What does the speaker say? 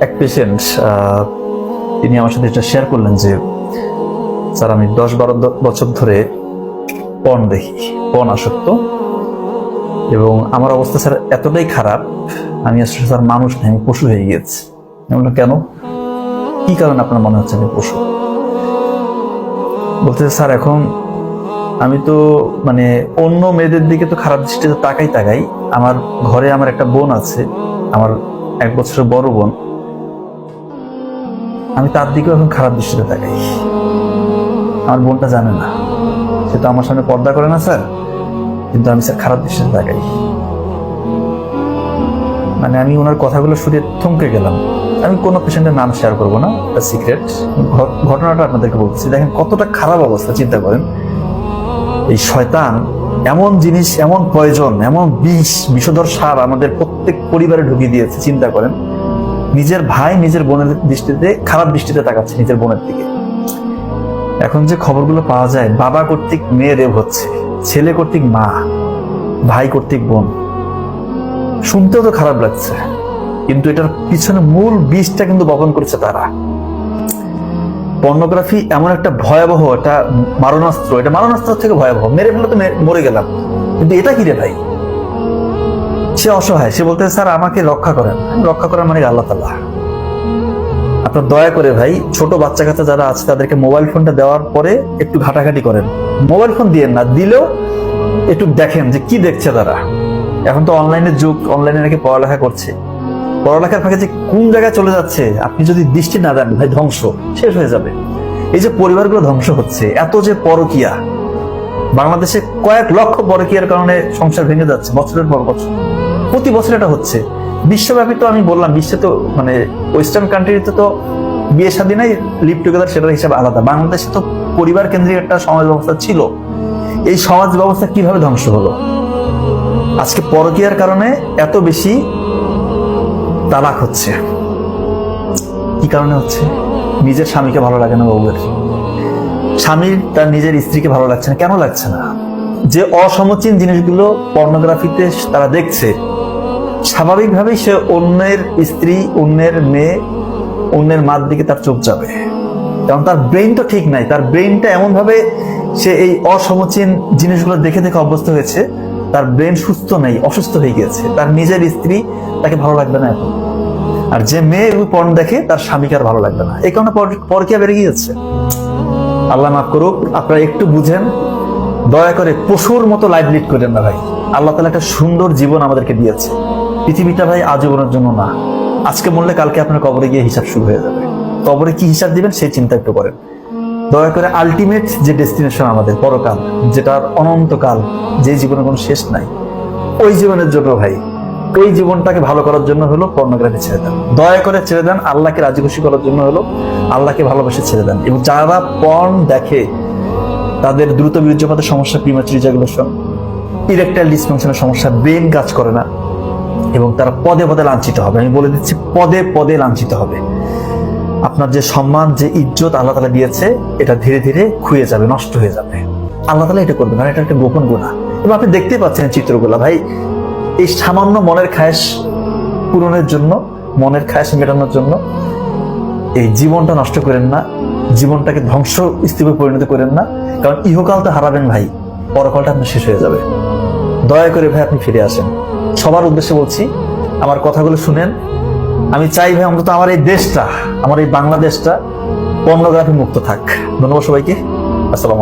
এক পেশেন্ট তিনি আমার সাথে এটা শেয়ার করলেন যে স্যার আমি দশ বারো বছর ধরে পণ দেখি পণ আসক্ত এবং আমার অবস্থা স্যার এতটাই খারাপ আমি আসলে স্যার মানুষ নেই আমি পশু হয়ে গিয়েছি। বললাম, কেন? কি কারণে আপনার মনে হচ্ছে আমি পশু? বলতেছে স্যার এখন আমি তো মানে অন্য মেয়েদের দিকে তো খারাপ দৃষ্টিতে তাকাই তাকাই আমার ঘরে আমার একটা বোন আছে আমার এক বছরের বড় বোন আমি তার দিকেও এখন খারাপ দৃষ্টিতে তাকাই। আমার বোনটা জানে না। সে তো আমার সামনে পর্দা করে না, স্যার। কিন্তু আমি স্যার খারাপ দৃষ্টিতে তাকাই। মানে আমি ওনার কথাগুলো শুনে থমকে গেলাম। আমি কোনো পেশেন্টের নাম শেয়ার করব না সিক্রেট ঘটনাটা আপনাদেরকে বলছি। দেখেন কতটা খারাপ অবস্থা, চিন্তা করেন। এই শয়তান এমন জিনিস, এমন প্রয়োজন, এমন বিষ, বিষধর সার আমাদের প্রত্যেক পরিবারে ঢুকিয়ে দিয়েছে, চিন্তা করেন। নিজের ভাই নিজের বোনের দৃষ্টিতে, খারাপ দৃষ্টিতে তাকাচ্ছে নিজের বোনের দিকে। এখন যে খবরগুলো পাওয়া যায়, বাবা কর্তৃক মেয়ে রেপ হচ্ছে, ছেলে কর্তৃক মা, ভাই কর্তৃক বোন। শুনতেও তো খারাপ লাগছে, কিন্তু এটার পিছনে মূল বীজটা কিন্তু বপন করেছে তারা। পর্নোগ্রাফি এমন একটা ভয়াবহ এটা মারণাস্ত্র এটা মারণাস্ত্র থেকে ভয়াবহ। মেরে ফেলে তো মরে গেলাম। কিন্তু এটা কি রে ভাই? সে অসহায়, সে বলতে স্যার, আমাকে রক্ষা করেন। রক্ষা করার মানে আল্লাহ তাল্লাহ আপনার দয়া করে ভাই, ছোট বাচ্চা কাচ্চা যারা আছে, তাদেরকে মোবাইল ফোনটা দেওয়ার পরে একটু ঘাটাঘাটি করেন। মোবাইল ফোন দিয়ে না, দিলেও একটু দেখেন যে কি দেখছে তারা। এখন তো অনলাইনের যুগ, অনলাইনে নাকি পড়ালেখা করছে। পড়ালেখার ফাঁকে যে কোন জায়গায় চলে যাচ্ছে, আপনি যদি দৃষ্টি না দেন, ভাই, ধ্বংস, শেষ হয়ে যাবে। এই যে পরিবারগুলো ধ্বংস হচ্ছে, এত যে পরকিয়া। বাংলাদেশে কয়েক লক্ষ পরকিয়ার কারণে সংসার ভেঙে যাচ্ছে, বছরের পর বছর। প্রতি বছর এটা হচ্ছে। বিশ্বব্যাপী তো আমি বললাম, বিশ্বে তো মানে ওয়েস্টার্ন কান্ট্রিতে তো বিয়ে শাদী নাই লিভ টুগেদার সেটার হিসাবে আলাদা। বাংলাদেশে তো পরিবার কেন্দ্রিক একটা সমাজ ব্যবস্থা ছিল। এই সমাজ ব্যবস্থা কীভাবে ধ্বংস হলো? আজকে পরকিয়ার কারণে এত বেশি তালাক হচ্ছে। কি কারণে হচ্ছে? নিজের স্বামীকে ভালো লাগে না বউয়ের। স্বামীর তার নিজের স্ত্রীকে ভালো লাগছে না। কেন লাগছে না? যে অসমচীন জিনিসগুলো পর্নোগ্রাফিতে তারা দেখছে স্বাভাবিকভাবেই সে অন্যের স্ত্রী, অন্যের মেয়ে, অন্যের মার দিকে তার চোখ যাবে। কারণ তার ব্রেন তো ঠিক নাই। তার ব্রেনটা এমন ভাবে সে এই অসমচীন জিনিসগুলো দেখে দেখে অভ্যস্ত হয়েছে, তার ব্রেন সুস্থ নেই, অসুস্থ হয়ে গিয়েছে। তার নিজের স্ত্রী তাকে ভালো লাগবে না এখন। আর যে মেয়ে পর্ন দেখে, তার স্বামীকে আর ভালো লাগবে না। এই কারণে পর- পরকীয়া বেড়ে গিয়েছে। আল্লাহ মাফ করুক, আপনারা একটু বুঝেন। দয়া করে পশুর মতো লাইভ লিড করেন না ভাই। আল্লাহ তালা একটা সুন্দর জীবন আমাদেরকে দিয়েছে। পৃথিবীটা ভাই আজীবনের জন্য না। আজকে মরলে কালকে আপনার কবরে গিয়ে হিসাব শুরু হয়ে যাবে। কবরে কি হিসাব দিবেন সেই চিন্তা একটু করেন। দয়া করে আলটিমেট যে ডেস্টিনেশন আমাদের, পরকাল, যেটার অনন্তকাল, যে জীবনের কোনো শেষ নাই, ওই জীবনের জন্য ভাই, ওই জীবনটাকে ভালো করার জন্য হলো পর্নোগ্রাফি ছেড়ে দেন। দয়া করে ছেড়ে দেন, আল্লাহকে রাজি খুশি করার জন্য হলো আল্লাহকে ভালোবেসে ছেড়ে দেন। এবং যারা পর্ন দেখে, তাদের দ্রুত বীর্যপাতের সমস্যা প্রিমাচুরি জাগুলেশন ইরেকটাইল ডিসফাংশনের সমস্যা ব্রেন কাজ করে না। এবং তারা পদে পদে লাঞ্ছিত হবে। আমি বলে দিচ্ছি, পদে পদে লাঞ্ছিত হবে। আপনার যে সম্মান, যে ইজ্জত আল্লাহ তালা দিয়েছে, এটা ধীরে ধীরে খুয়ে যাবে, নষ্ট হয়ে যাবে। আল্লাহ তালা এটা করবে কারণ এটা একটা গোপন গুণা এবং আপনি দেখতেই পাচ্ছেন চিত্রগুলো, ভাই, এই সামান্য মনের খায়েশ পূরণের জন্য, মনের খায়েশ মেটানোর জন্য, এই জীবনটা নষ্ট করেন না, জীবনটাকে ধ্বংস স্তূপে পরিণত করেন না, কারণ ইহকাল তো হারাবেন ভাই, পরকালটা আপনার শেষ হয়ে যাবে। দয়া করে ভাই, আপনি ফিরে আসেন। সবার উদ্দেশ্যে বলছি, আমার কথাগুলো শুনেন। আমি চাই ভাই, অন্তত আমার এই দেশটা, আমার এই বাংলাদেশটা পর্নোগ্রাফি মুক্ত থাক। ধন্যবাদ সবাইকে। আসসালাম